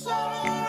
sorrow.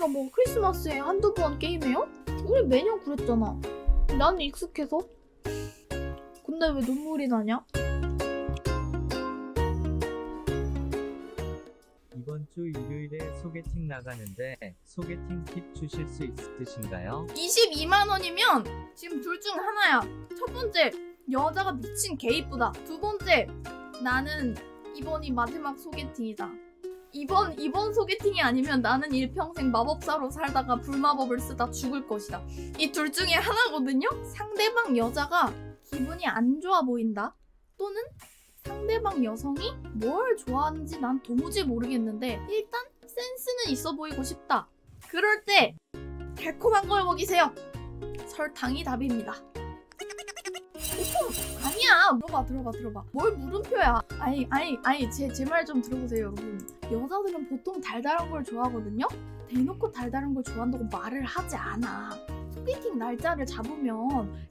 우리가 뭐 크리스마스에 한두 번 게임해요? 우리 매년 그랬잖아. 나는 익숙해서. 근데 왜 눈물이 나냐? 이번 주 일요일에 소개팅 나가는데 소개팅 팁 주실 수 있으신가요? 22만 원이면 지금 둘 중 하나야. 첫 번째, 여자가 미친 개 이쁘다. 두 번째, 나는 이번이 마지막 소개팅이다. 이번 이번 소개팅이 아니면 나는 일평생 마법사로 살다가 불마법을 쓰다 죽을 것이다. 이 둘 중에 하나거든요. 상대방 여자가 기분이 안 좋아 보인다. 또는 상대방 여성이 뭘 좋아하는지 난 도무지 모르겠는데 일단 센스는 있어 보이고 싶다. 그럴 때 달콤한 걸 먹이세요. 설탕이 답입니다. 아니야. 들어봐, 들어봐, 들어봐. 뭘 물음표야? 아니, 아니, 아니, 제 제 말 좀 들어보세요, 여러분. 여자들은 보통 달달한 걸 좋아하거든요. 대놓고 달달한 걸 좋아한다고 말을 하지 않아. 소개팅 날짜를 잡으면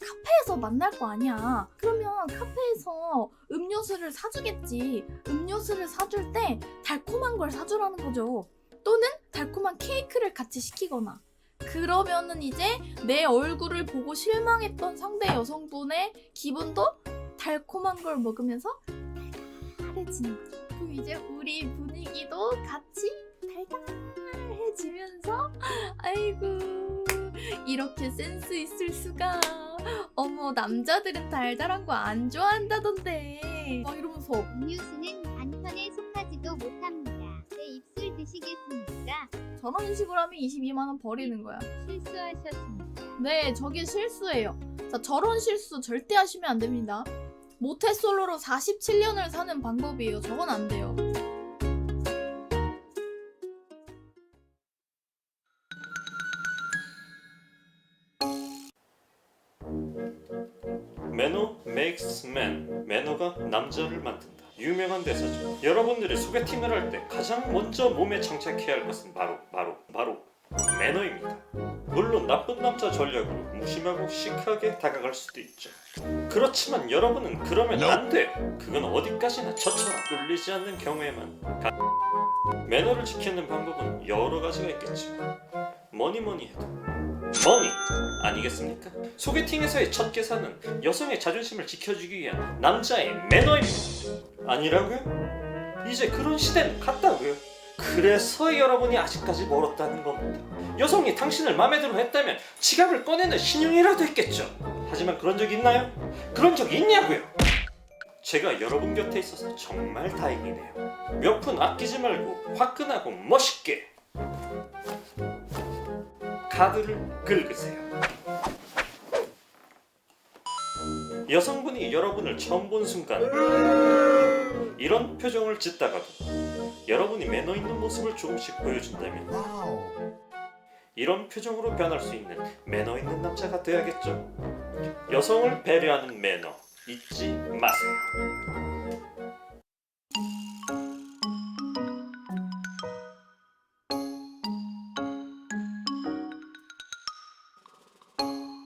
카페에서 만날 거 아니야. 그러면 카페에서 음료수를 사주겠지. 음료수를 사줄 때 달콤한 걸 사주라는 거죠. 또는 달콤한 케이크를 같이 시키거나. 그러면은 이제 내 얼굴을 보고 실망했던 상대 여성분의 기분도 달콤한 걸 먹으면서 달달해지는 거죠. 그럼 이제 우리 분위기도 같이 달달해지면서 아이고 이렇게 센스 있을 수가 어머 남자들은 달달한 거 안 좋아한다던데 막 이러면서 음료수는 단편에 속하지도 못합니다. 제 입술 드시겠습니까? 저런 식으로 하면 22만 원 버리는 거야. 실수하셨습니다. 네, 저게 실수예요. 자, 저런 실수 절대 하시면 안 됩니다. 모태솔로로 47년을 사는 방법이에요. 저건 안 돼요. 매너 makes man. 매너가 남자를 만든다. 유명한 대사죠. 여러분들이 소개팅을 할 때 가장 먼저 몸에 장착해야 할 것은 바로 바로 바로 매너입니다. 물론 나쁜 남자 전략으로 무심하고 시크하게 다가갈 수도 있죠. 그렇지만 여러분은 그러면 안 돼요. 그건 어디까지나 저처럼 뚫리지 않는 경우에만 가... 매너를 지키는 방법은 여러 가지가 있겠죠. 뭐니 뭐니 해도 머니 아니겠습니까? 소개팅에서의 첫 계산은 여성의 자존심을 지켜주기 위한 남자의 매너입니다. 아니라고요? 이제 그런 시대는 갔다고요. 그래서 여러분이 아직까지 멀었다는 겁니다. 여성이 당신을 마음에 들어 했다면 지갑을 꺼내는 신용이라도 했겠죠. 하지만 그런 적 있나요? 그런 적 있냐고요? 제가 여러분 곁에 있어서 정말 다행이네요. 몇 푼 아끼지 말고 화끈하고 멋있게 카드를 긁으세요. 여성분이 여러분을 처음 본 순간 이런 표정을 짓다가도 여러분이 매너 있는 모습을 조금씩 보여준다면 이런 표정으로 변할 수 있는 매너 있는 남자가 되어야겠죠. 여성을 배려하는 매너 잊지 마세요.